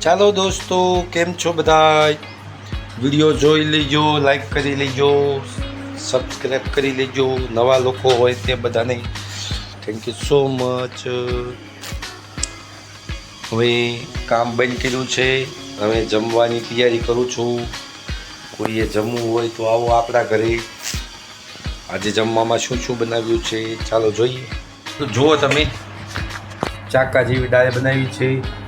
ચાલો દોસ્તો, કેમ છો બધા વીડિયો જોઈ લેજો લાઈક કરી લેજો સબસ્ક્રાઈબ કરી લેજો. નવા લોકો હોય તે બધાને થેન્ક યુ સો મચ હવે કામ બંધ કર્યું છે. હવે જમવાની તૈયારી કરું છું. કોઈએ જમવું હોય તો આવો આપણા ઘરે. આજે જમવામાં શું શું બનાવ્યું છે? ચાલો જોઈએ. તો જુઓ તમે, ચાકા જેવી દાળ બનાવી છે.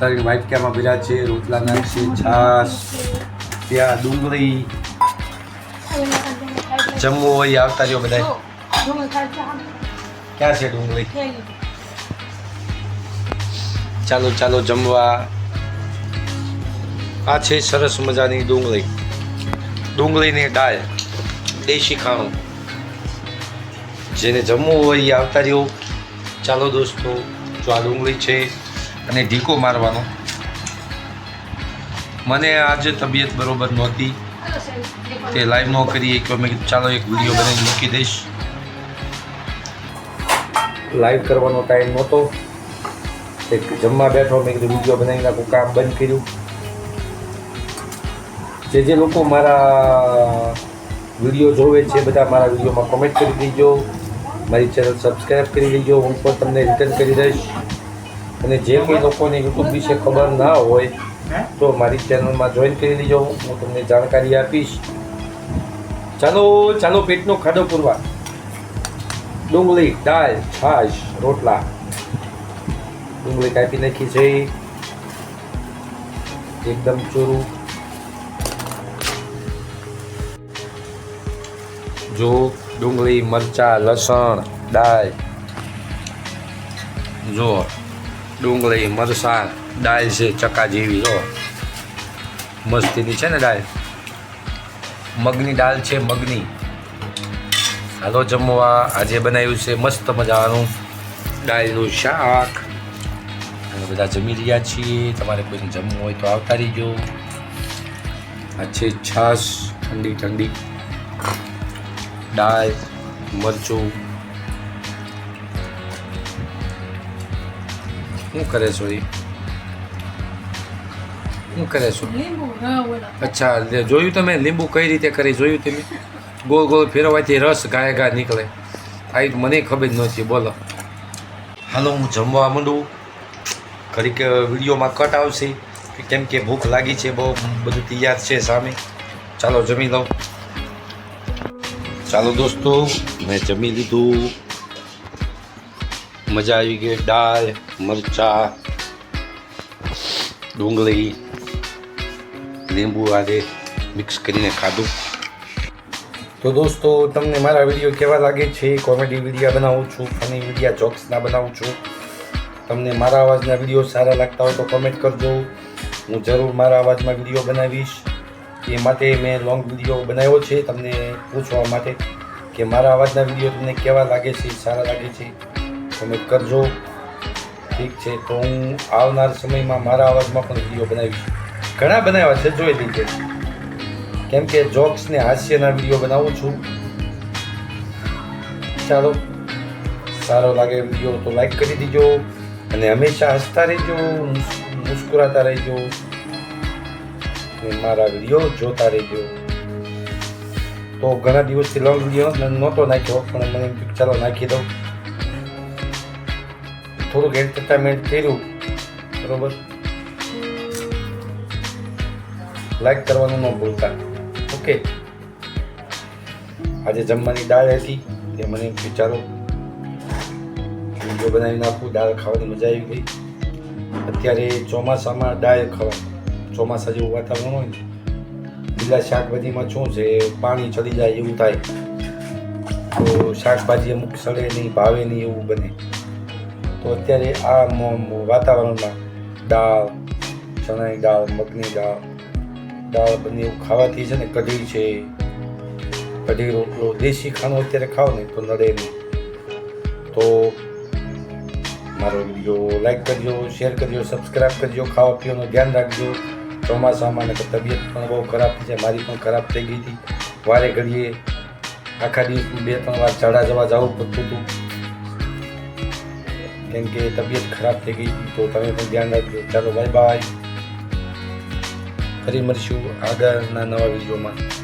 તારી વાટકામાં ભર્યા છે? રોટલા નાખશે, છાશ, ત્યાં ડુંગળી, જમવું હોય, આવતા રહ્યો બધા ક્યાં છે ડુંગળી? ચાલો ચાલો, જમવા. આ છે સરસ મજાની ડુંગળી. ડુંગળીની દાળ, દેશી ખાણું. જેને જમવું હોય, એ આવતા રહ્યો. ચાલો દોસ્તો, જો આ ડુંગળી છે અને ઢીકો મારવાનો. મને આજે તબિયત બરોબર નહોતી. તે લાઈવ ન કરી એક મેં ચાલો એક વીડિયો બનાવી મૂકી દઈશ. લાઈવ કરવાનો ટાઈમ નહોતો. એક જમવા બેઠો, મેં કીધું વીડિયો બનાવી નાખું, કામ બંધ કર્યું. જે જે લોકો મારા વીડિયો જોવે છે, બધા મારા વિડીયોમાં કોમેન્ટ કરી દેજો. મારી ચેનલ સબસ્ક્રાઈબ કરી લેજો હું પણ તમને રિટર્ન કરી દઈશ. અને જે કોઈ લોકોને યુટ્યુબ વિશે ખબર ના હોય તો મારી ચેનલમાં જોઈન કરી લેજો. હું તમને જાણકારી આપીશ. ચાલો ચાલો પેટનો ખાડો પૂરવા. ડુંગળી દાળ છાશ રોટલા. ડુંગળી કાપી નાખી છે. એકદમ ચોરું. જો ડુંગળી મરચાં લસણ દાળ. જો. ડુંગળી મરચાં દાળ છે, ચકા જેવી જો મસ્તીની છે ને દાળ? મગની દાળ છે, મગની. હાલો જમવા, આજે બનાવ્યું છે મસ્ત મજાનું દાળનું શાક. અને બધા જમી રહ્યા છીએ. તમારે કોઈને જમવું હોય તો આવતા રહીજો આ છે છાશ ઠંડી ઠંડી દાળ, મરચું શું કરે છો એ શું કરે છો અચ્છા જોયું તમે લીંબુ કઈ રીતે કરી જોયું તમે ગોળ ગોળ ફેરવવાથી રસ ગાય ગા નીકળે આવી મને ખબર જ નહોતી બોલો હાલો હું જમવા માંડું ઘડીક વિડીયોમાં કટ આવશે કેમ કે ભૂખ લાગી છે બહુ બધું તૈયાર છે સામે ચાલો જમી લઉં ચાલો દોસ્તો મેં જમી લીધું મજા આવી ગઈ, દાળ, મરચાં, ડુંગળી, લીંબુ આદે મિક્સ કરીને ખાધું. તો દોસ્તો, તમને મારા વીડિયો કેવા લાગે છે? કોમેડી વીડિયો બનાવું છું ફની વિડીયા જોક્સના બનાવું છું. તમને મારા અવાજના વીડિયો સારા લાગતા હોય તો કોમેન્ટ કરજો. હું જરૂર મારા અવાજમાં વીડિયો બનાવીશ. એ માટે મેં લોંગ વીડિયો બનાવ્યો છે. તમને પૂછવા માટે કે મારા અવાજના વીડિયો તમને કેવા લાગે છે, સારા લાગે છે? કોમેન્ટ કરજો. ઠીક છે, તો હું આવનાર સમયમાં મારા અવાજમાં પણ વીડિયો બનાવીશ. ઘણા બનાવ્યા છે, જોઈ લીધે. કેમ કે જોક્સ ને હાસ્યના વીડિયો બનાવું છું. ચાલો, સારો લાગે વીડિયો તો લાઈક કરી દીજો અને હંમેશા હસતા રહેજો, મુસ- મુસ્કુરાતા રહેજો મારા વીડિયો જોતા રહેજો. તો ઘણા દિવસથી લોંગ વીડિયો નહોતો નાખ્યો, પણ મને ચાલો નાખી દઉં. થોડુંક એન્ટરટેનમેન્ટ કર્યું, બરોબર? લાઈક કરવાનું ન ભૂલતા. ઓકે આજે જમવાની દાળ હતી, તે મને વિચારો. વીડિયો બનાવી નાખું, દાળ ખાવાની મજા આવી ગઈ. અત્યારે ચોમાસામાં દાળ ખાવા ચોમાસા જેવું વાતાવરણ હોય ને, લીલા શાકભાજીમાં શું છે, પાણી ચડી જાય એવું થાય. તો શાકભાજી અમુક સડે નહીં, ભાવે નહીં એવું બને. તો અત્યારે આ વાતાવરણમાં દાળ, ચણાની દાળ, મગની દાળ દાળ બંને એવું ખાવાથી છે ને કઢી છે, કઢી રોટલો, દેશી ખાણું અત્યારે ખાવ ને તો નડે નહીં. તો મારો વીડિયો લાઈક કરજો શેર કરજો સબસ્ક્રાઈબ કરજો ખાવા પીવાનું ધ્યાન રાખજો. ચોમાસામાં તો તબિયત પણ બહુ ખરાબ થઈ છે, મારી પણ ખરાબ થઈ ગઈ હતી. વારે ઘડીએ આખા દિવસમાં બે ત્રણ વાર ચડા જવા જવું પડતું હતું. કેમ કે તબિયત ખરાબ થઈ ગઈ. તો તમે પણ ધ્યાન રાખજો. ચાલો બાય બાય ફરી મળીશું આગળના નવા વિડીયોમાં.